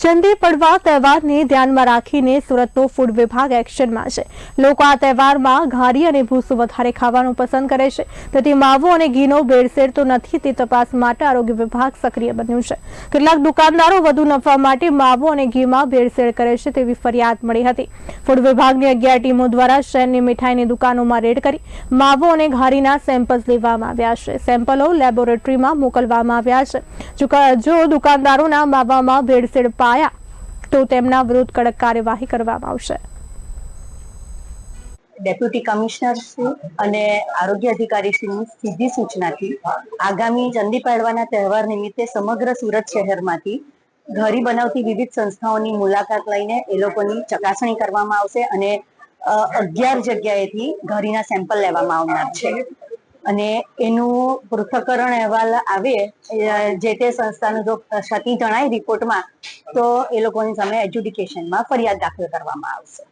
ચંદી પડવા તહેવારને ધ્યાનમાં રાખીને સુરતનો ફૂડ વિભાગ એક્શનમાં છે. લોકો આ તહેવારમાં ઘારી અને ભૂસું વધારે ખાવાનું પસંદ કરે છે. તેથી માવો અને ઘીનો ભેળસેળ તો નથી, તે તપાસ માટે આરોગ્ય વિભાગ સક્રિય બન્યું છે. કેટલાક દુકાનદારો વધુ નફા માટે માવો અને ઘીમાં ભેળસેળ કરે છે તેવી ફરિયાદ મળી હતી. ફૂડ વિભાગની અગિયાર ટીમો દ્વારા શહેરની મીઠાઈની દુકાનોમાં રેડ કરી માવો અને ઘારીના સેમ્પલ્સ લેવામાં આવ્યા છે. સેમ્પલો લેબોરેટરીમાં મોકલવામાં આવ્યા છે. જો દુકાનદારોના માવામાં ભેળસેળ પાયા, તો તેમના વિરુદ્ધ કડક કાર્યવાહી કરવામાં આવશે. ડેપ્યુટી કમિશનર શ્રી અને આરોગ્ય અધિકારી શ્રીની સીધી સૂચનાથી આગામી ચંદી પાડવાના તહેવાર નિમિત્તે સમગ્ર સુરત શહેરમાંથી ઘરી બનાવતી વિવિધ સંસ્થાઓની મુલાકાત લઈને એ લોકોની ચકાસણી કરવામાં આવશે અને અગિયાર જગ્યાએથી ઘરીના સેમ્પલ લેવામાં આવનાર છે. અને એનું પૃથ્થકરણ અહેવાલ આવે જે તે સંસ્થાનું જો ક્ષતિ જણાય રિપોર્ટમાં તો એ લોકોની સામે એજ્યુડિકેશનમાં ફરિયાદ દાખલ કરવામાં આવશે.